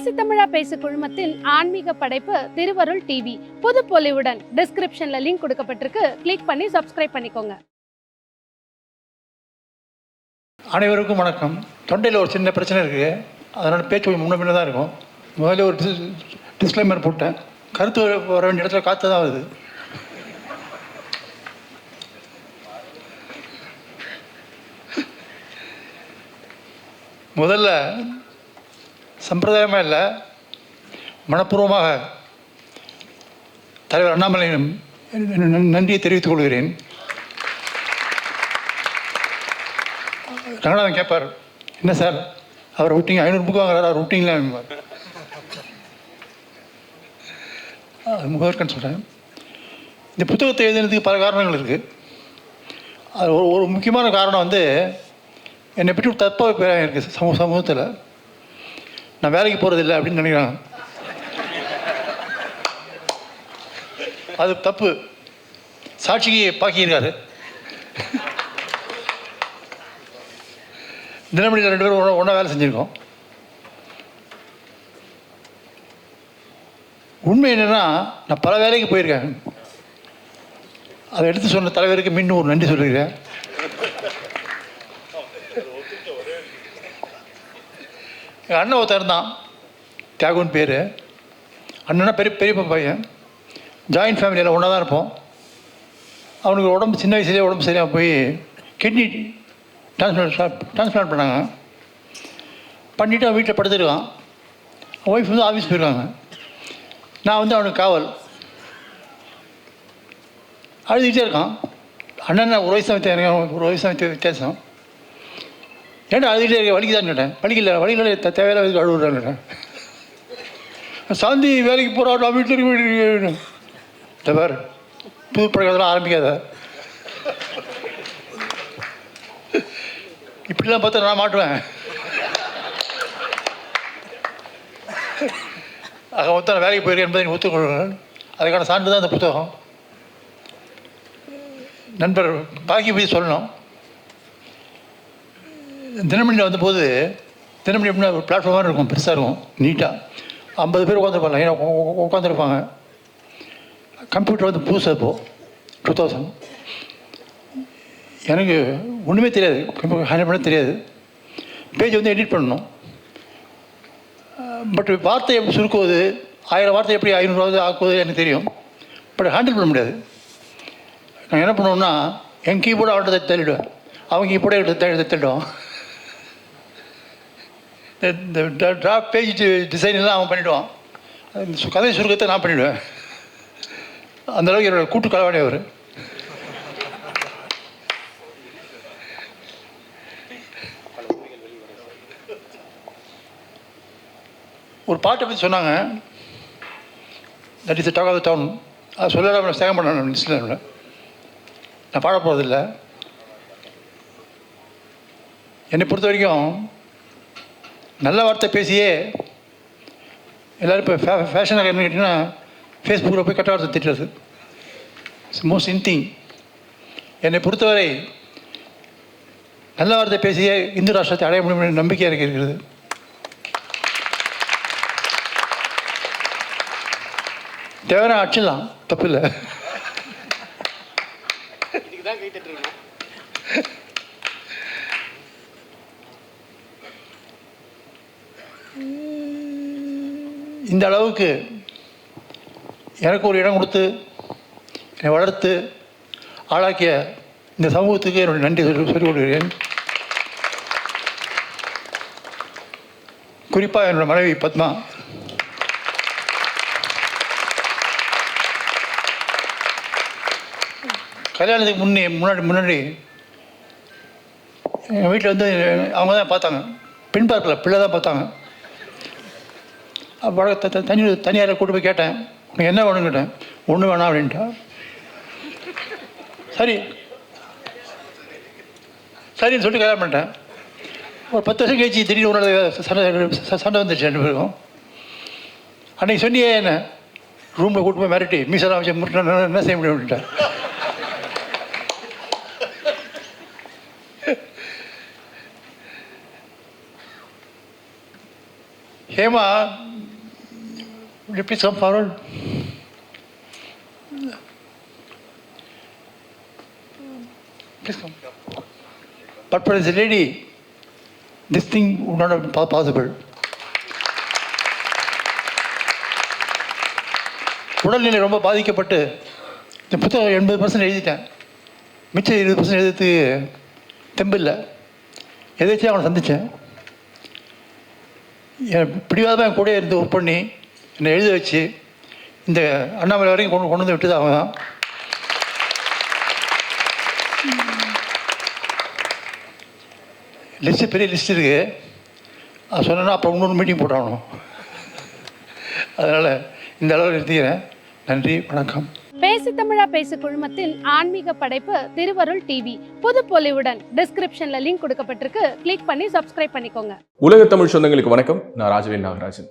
பேசி தமிழா பேசு குழுமத்தின் ஆன்மீக படைப்பு திருவருள் டிவி புது பொலிவுடன் டிஸ்கிரிப்ஷன்ல லிங்க் கொடுக்கப்பட்டிருக்கு. கிளிக் பண்ணி சப்ஸ்கிரைப் பண்ணிக்கோங்க. அனைவருக்கும் வணக்கம். தொண்டையில் ஒரு சின்ன பிரச்சனை இருக்குது அதனால் பேச்சு கொஞ்சம் முன்ன பின்ன தான் இருக்கும். முதல்ல ஒரு டிஸ்க்ளைமர் போட்டேன். கருத்து வர வர வேண்டிய இடத்துல காற்று தான் வருது. முதல்ல சம்பிரதாயமாக இல்லை. மனப்பூர்வமாக தலைவர் அண்ணாமலையிடம் நன்றியை தெரிவித்துக் கொள்கிறேன். ரங்கநாதன் கேட்பார் என்ன சார் அவர் விட்டீங்க ஐநூறு புக்கு வாங்குறாரு? அவர் விட்டிங்களா என்பார். அது முகவர்கன் சொல்கிறேன் இந்த புத்தகத்தை எழுதுனதுக்கு பல காரணங்கள் இருக்குது அது ஒரு ஒரு முக்கியமான காரணம் வந்து என்னை பற்றி ஒரு தப்பாக இருக்குது சமூக சமூகத்தில். நான் வேலைக்கு போகிறதில்ல அப்படின்னு நினைக்கிறாங்க. அது தப்பு. சாட்சிக்கு பாக்கியிருக்காரு. தினமணியில் ரெண்டு பேரும் ஒன்றா வேலை செஞ்சுருக்கோம். உண்மை என்னென்னா நான் பல வேலைக்கு போயிருக்கேன். அதை எடுத்து சொன்ன தலைவருக்கு மீண்டும் ஒரு நன்றி சொல்லியிருக்கேன். எங்கள் அண்ணன் ஒருத்தர் தான் தியாகுன்னு பேர். அண்ணனா பெரிய பெரிய பையன். ஜாயின்ட் ஃபேமிலியில் ஒன்றா தான் இருப்போம். அவனுக்கு உடம்பு சின்ன வயசுலேயே உடம்பு சரியாக போய் கிட்னி டிரான்ஸ்பிளான்ட் டிரான்ஸ்பிளான்ட் பண்ணாங்க. பண்ணிவிட்டு அவன் வீட்டில் படுத்துருக்கான். ஒய்ஃப் வந்து ஆஃபீஸ் போயிருக்காங்க. நான் வந்து அவனுக்கு காவல். அழுதுகிட்டே இருக்கான். அண்ணன் ஒரு வயசு தான் ஒரு வயசு வித்தியாசம். ஏன்டா அழுதுகிட்டே இருக்க? வலிக்குதான்னு கேட்டேன் வலிக்கல வலிக்கல தேவையில்லாத தேவையில்ல அழுகுறான்னு கேட்டேன் சாந்தி வேலைக்கு போகிறா நான் வீட்டில் இருக்க வீட்டுக்கு பார் புது பழக்கத்தெல்லாம் ஆரம்பிக்காத. இப்படிலாம் பார்த்தா நான் மாட்டுவேன். ஆக மொத்தம் நான் வேலைக்கு போயிருக்கேன் என்பதை ஒத்துக்கொள்கிறேன் அதுக்கான சான்று தான் இந்த புத்தகம். நண்பர் பாக்கி போய் சொல்லணும். தினமணியில் வந்தபோது தினமணி எப்படின்னா ஒரு பிளாட்ஃபார்மாக இருக்கும் பெருசாக இருக்கும் நீட்டாக ஐம்பது பேர் உட்காந்துருப்பாங்க லைனாக உட்காந்துருப்பாங்க கம்ப்யூட்டர் வந்து புதுசாக இப்போது டூ தௌசண்ட் எனக்கு ஒன்றுமே தெரியாது ஹேண்டில் பண்ண தெரியாது. பேஜ் வந்து எடிட் பண்ணணும். பட் வார்த்தை எப்படி சுருக்குவது ஆயிரம் வார்த்தை எப்படி ஐநூறுவாவது ஆக்குவது எனக்கு தெரியும். பட் ஹேண்டில் பண்ண முடியாது. நான் என்ன பண்ணுவோம்னா என் கீபோர்டு அவன்கிட்ட தள்ளிடுவேன். அவங்க கீபோர்டை எடுத்து இந்த டிராஃப்ட் பேஜ் டிசைன் எல்லாம் அவன் பண்ணிவிடுவான் இந்த கதை சுருக்கத்தை நான் பண்ணிவிடுவேன் அந்தளவுக்கு என்னோடய கூட்டு கலவாணி அவர். ஒரு பாட்டை பற்றி சொன்னாங்க. That is talk of the town அது சொல்லலாம் சேகம் பண்ண லிஸ்ட்டில் நான் பாட போகிறதில்ல என்னை பொறுத்த வரைக்கும் நல்ல வார்த்தை பேசியே. எல்லோரும் இப்போ ஃபே ஃபேஷனாக என்ன கேட்டிங்கன்னா ஃபேஸ்புக்கில் போய் கட்ட வார்த்தை திட்டுறது. இட்ஸ் மோஸ்ட் இன்திங் என்னை பொறுத்தவரை நல்ல வார்த்தை பேசியே இந்து ராஷ்டிரத்தை அடைய முடியும் என்ற நம்பிக்கை எனக்கு இருக்கிறது. தேவையான அடிச்சிடலாம். தப்பு இல்லை இந்த அளவுக்கு எனக்கு ஒரு இடம் கொடுத்து என்னை வளர்த்து ஆளாக்கிய இந்த சமூகத்துக்கு என்னுடைய நன்றி சொல்லிக் கொள்கிறேன் குறிப்பாக என்னோட மனைவி பத்மா. கல்யாணத்துக்கு முன்னே முன்னாடி முன்னாடி எங்கள் வீட்டில் வந்து அவங்க தான் பார்த்தாங்க. பெண் பார்க்கல பிள்ளை தான் பார்த்தாங்க. அப்போ த- தனி தனியாரை கூட்டு போய் கேட்டேன். உனக்கு என்ன வேணும்னு கேட்டேன். ஒன்று வேணாம் அப்படின்ட்டா. சரி. சரின்னு சொல்லிட்டு கல்யாணம் பண்ணிட்டேன். ஒரு பத்து வருஷம் கழிச்சு திடீர்னு ஒரு சண்டை சண்டை வந்துடுச்சு ரெண்டு பேருக்கும் அன்னைக்கு சொன்னியே என்ன? ரூமில் கூட்டு போய் மிரட்டி மீசெல்லாம் வச்சு முட்டை என்ன செய்ய முடியும் அப்படின்ட்டேன். Hema will you please come forward? Please come. But for this lady this thing would not have been possible. உடல்நிலை ரொம்ப பாதிக்கப்பட்டு இந்த புத்தகம் எண்பது பர்சன்ட் எழுதிட்டேன். மிச்சம் இருபது பர்சன்ட் எழுதுறதுக்கு தெம்பில்லை எதாச்சும் அவனை சந்தித்தேன் என் பிடிவாதமாக என் கூட இருந்து ஒர்க் பண்ணி என்னை எழுத வச்சு இந்த அண்ணாமலை வரைக்கும் கொண்டு கொண்டு வந்து விட்டது அவன் தான் லிஸ்ட்டு பெரிய லிஸ்ட் இருக்குது அது சொன்னேன்னா அப்புறம் இன்னொரு மீட்டிங் போட்டாகணும். அதனால் இந்த அளவில் நிறுத்திக்கிறேன். நன்றி வணக்கம். பேசி தமிழா பேசு குழுமத்தின் ஆன்மீக படைப்பு திருவருள் டிவி புது பொலிவுடன் டிஸ்கிரிப்ஷன்ல லிங்க் கொடுக்கப்பட்டிருக்கு. கிளிக் பண்ணி சப்ஸ்கிரைப் பண்ணிக்கோங்க. உலக தமிழ் சொந்தங்களுக்கு வணக்கம். நான் ராஜவேல் நாகராஜன்.